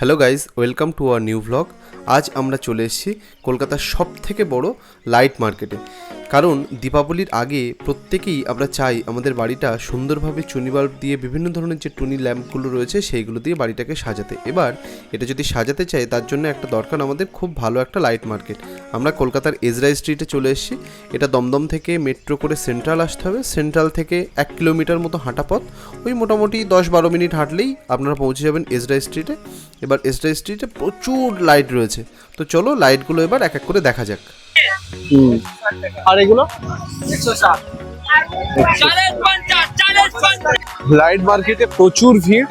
Hello guys welcome to our new vlog আজ আমরা চলে এসেছি কলকাতার সব থেকে বড় লাইট মার্কেটে কারণ দীপাবলির আগে প্রত্যেকেই আমরা চাই আমাদের বাড়িটা সুন্দরভাবে চুনি বাল্ব দিয়ে বিভিন্ন ধরনের যে টুনি ল্যাম্পগুলো রয়েছে সেইগুলো দিয়ে বাড়িটাকে সাজাতে। এবার এটা যদি সাজাতে চাই তার জন্য একটা দরকার আমাদের খুব ভালো একটা লাইট মার্কেট। আমরা কলকাতার এজরাই স্ট্রিটে চলে এসেছি। এটা দমদম থেকে মেট্রো করে সেন্ট্রাল আসতে হবে। সেন্ট্রাল থেকে এক কিলোমিটার মতো হাঁটা পথ। ওই মোটামুটি দশ বারো মিনিট হাঁটলেই আপনারা পৌঁছে যাবেন এজরাই স্ট্রিটে। এবার এজরাই স্ট্রিটে প্রচুর লাইট রয়েছে। তো চলো লাইটগুলো এবার এক এক করে দেখা যাক। আর এগুলো? লাইট মার্কেটে প্রচুর ভিড়।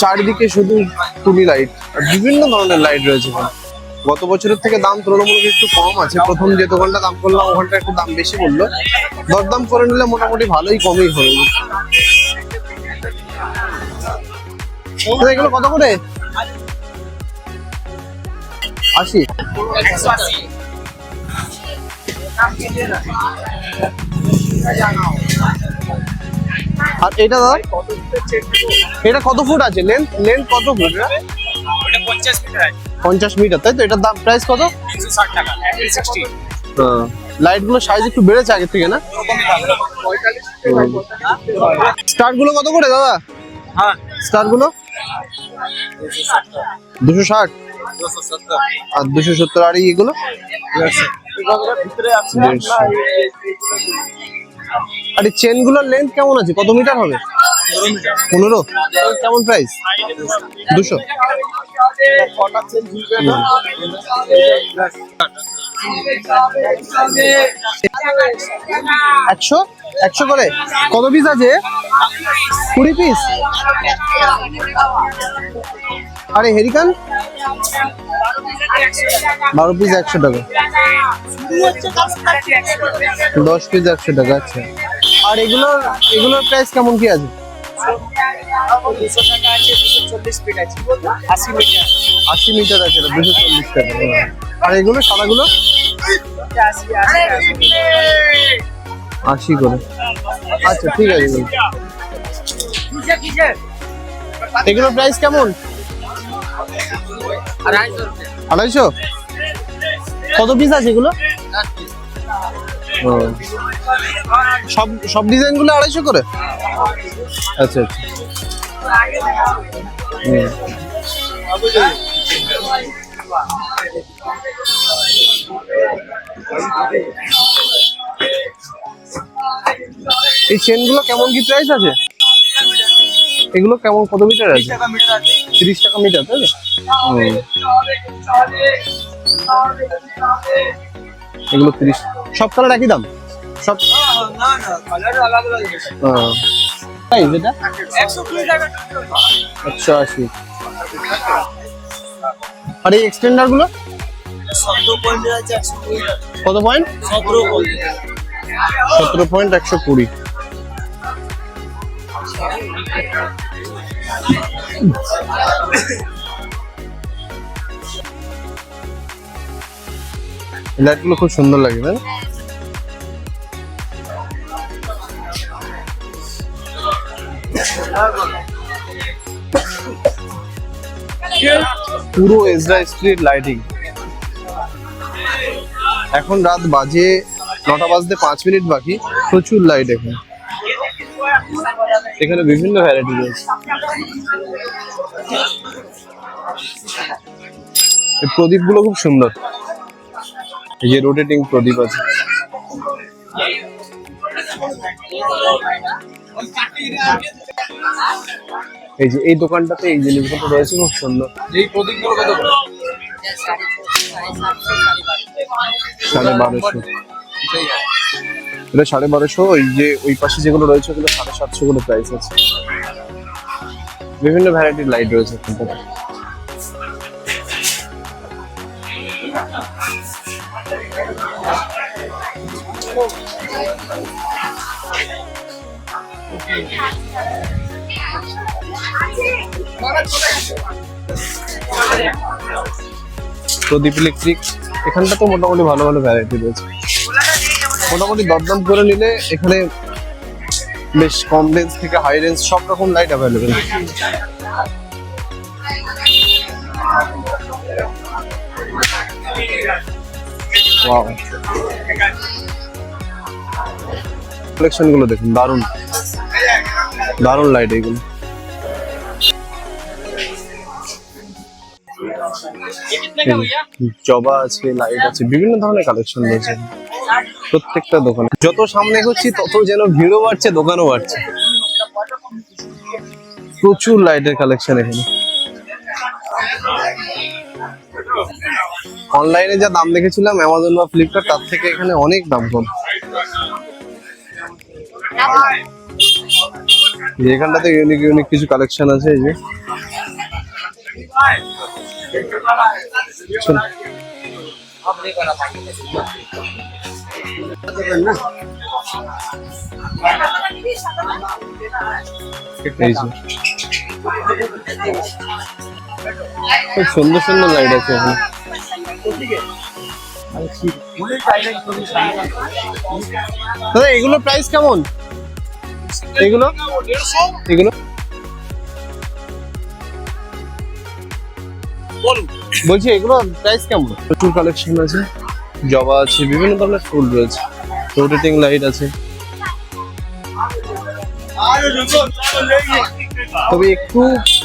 চারিদিকে শুধু টুনি লাইট আর বিভিন্ন ধরনের লাইট রয়েছে গত বছরের থেকে দাম তুলনামূলক একটু কম আছে। প্রথম যে দোকানটা দাম করলাম, ওখানটা একটু দাম বেশি বলল। দরদাম করে নিলে মোটামুটি ভালোই কমই হয়ে এগুলো কত করে? আশি আর এটা দাদা? এটা কত ফুট আছে? লেন্থ লেন্থ কত ফুট? পঞ্চাশ মিটার তাই তো? এটার দাম প্রাইস কত? লাইটগুলো সাইজ একটু বেড়েছে আগে থেকে না? স্টারগুলো কত করে দাদা? হ্যাঁ। স্টারগুলো? দুশো ষাট। আর দুশো সত্তর আর এগুলো? আর এই চেনগুলোর লেন্থ কেমন আছে? কত মিটার হবে? পনেরো। কেমন প্রাইস দুশো। একশো? একশো করে? কত পিস আছে? কুড়ি পিস আরে হেরিকান বারো পিস একশো টাকা। দশ পিস একশো টাকা আচ্ছা। আর এগুলোর এগুলোর প্রাইস কেমন কি আছে? আশি মিটার আশি মিটার আছে দুশো চল্লিশ টাকা আর এগুলো, সাদাগুলো? আশি করে। আচ্ছা ঠিক আছে। এগুলো। এগুলোর প্রাইস কেমন? আড়াইশো কত পিস আছে এগুলো? সব সব ডিজাইনগুলো আড়াইশো করে? আচ্ছা আচ্ছা। এই চেনগুলো কেমন কি প্রাইস আছে? এগুলো কেমন কত মিটার আছে? তিরিশ টাকা মিটার তাই হুম। এগুলো তিরিশ। সব কালার একই দাম? সব একশো আশি। আর এই এক্সটেন্ডারগুলো? কত পয়েন্ট সতেরো পয়েন্ট একশো কুড়ি। লাইটগুলো খুব সুন্দর লাগে না? পুরো এজরা স্ট্রিট লাইটিং এখন রাত বাজে নটা বাজতে পাঁচ মিনিট বাকি, প্রচুর লাইট এখানে। এখানে বিভিন্ন ভ্যারাইটি রয়েছে। এই প্রদীপগুলো খুব সুন্দর। এই যে রোটেটিং প্রদীপ আছে। এই যে এই দোকানটাতে এই জিনিসগুলো রয়েছে খুব সুন্দর। এই প্রদীপগুলো কত সাড়ে বারোশো। এটা সাড়ে বারোশো ওই যে ওই পাশে যেগুলো রয়েছে ওগুলো সাড়ে সাতশো করে প্রাইস আছে। বিভিন্ন ভ্যারাইটির লাইট রয়েছে এখানটাতে। প্রদীপ ইলেকট্রিক, এখানটা তো মোটামুটি ভালো ভালো ভ্যারাইটি রয়েছে। মোটামুটি দরদাম করে নিলে এখানে বেশ কম রেঞ্জ থেকে হাই রেঞ্জ সব রকম লাইট অ্যাভেলেবেল ওয়াও কালেকশনগুলো দেখুন, দারুণ। দারুণ লাইট এগুলো। জবা আছে লাইট আছে, বিভিন্ন ধরনের কালেকশন রয়েছে। প্রত্যেকটা দোকানে। যত সামনে এগোচ্ছি, তত যেন ভিড়ও বাড়ছে, দোকানও বাড়ছে। প্রচুর লাইটের কালেকশন এখানে। অনলাইনে যা দাম দেখেছিলাম অ্যামাজন বা ফ্লিপকার্ট তার থেকে এখানে অনেক দাম কম। এখানটাতে ইউনিক ইউনিক কিছু কালেকশন আছে, এই যে। খুব সুন্দর সুন্দর লাইট আছে এখানে। দাদা এগুলো প্রাইস কেমন? এগুলো? এগুলো? বলছি এগুলো প্রাইস কেমন? প্রচুর কালেকশন আছে। জবা আছে বিভিন্ন ধরনের ফুল রয়েছে। রোটেটিং লাইট আছে। তবে একটু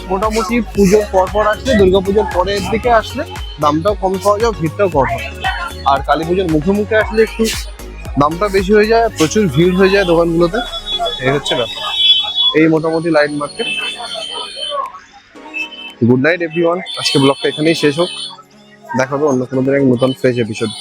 মোটামুটি পুজোর পর পর আসলে, দুর্গা পুজোর পরের দিকে আসলে দামটাও কম পাওয়া যায়, ভিড়টাও কম হয়। আর কালী পুজোর মুখে মুখে আসলে একটু দামটা বেশি হয়ে যায়, প্রচুর ভিড় হয়ে যায় দোকানগুলোতে। এই হচ্ছে ব্যাপার। এই মোটামুটি light market. Good night, everyone. আজকে ব্লগটা এখানেই শেষ হোক। দেখা হবে অন্য কোনো দিন এক নতুন ফ্রেশ এপিসোড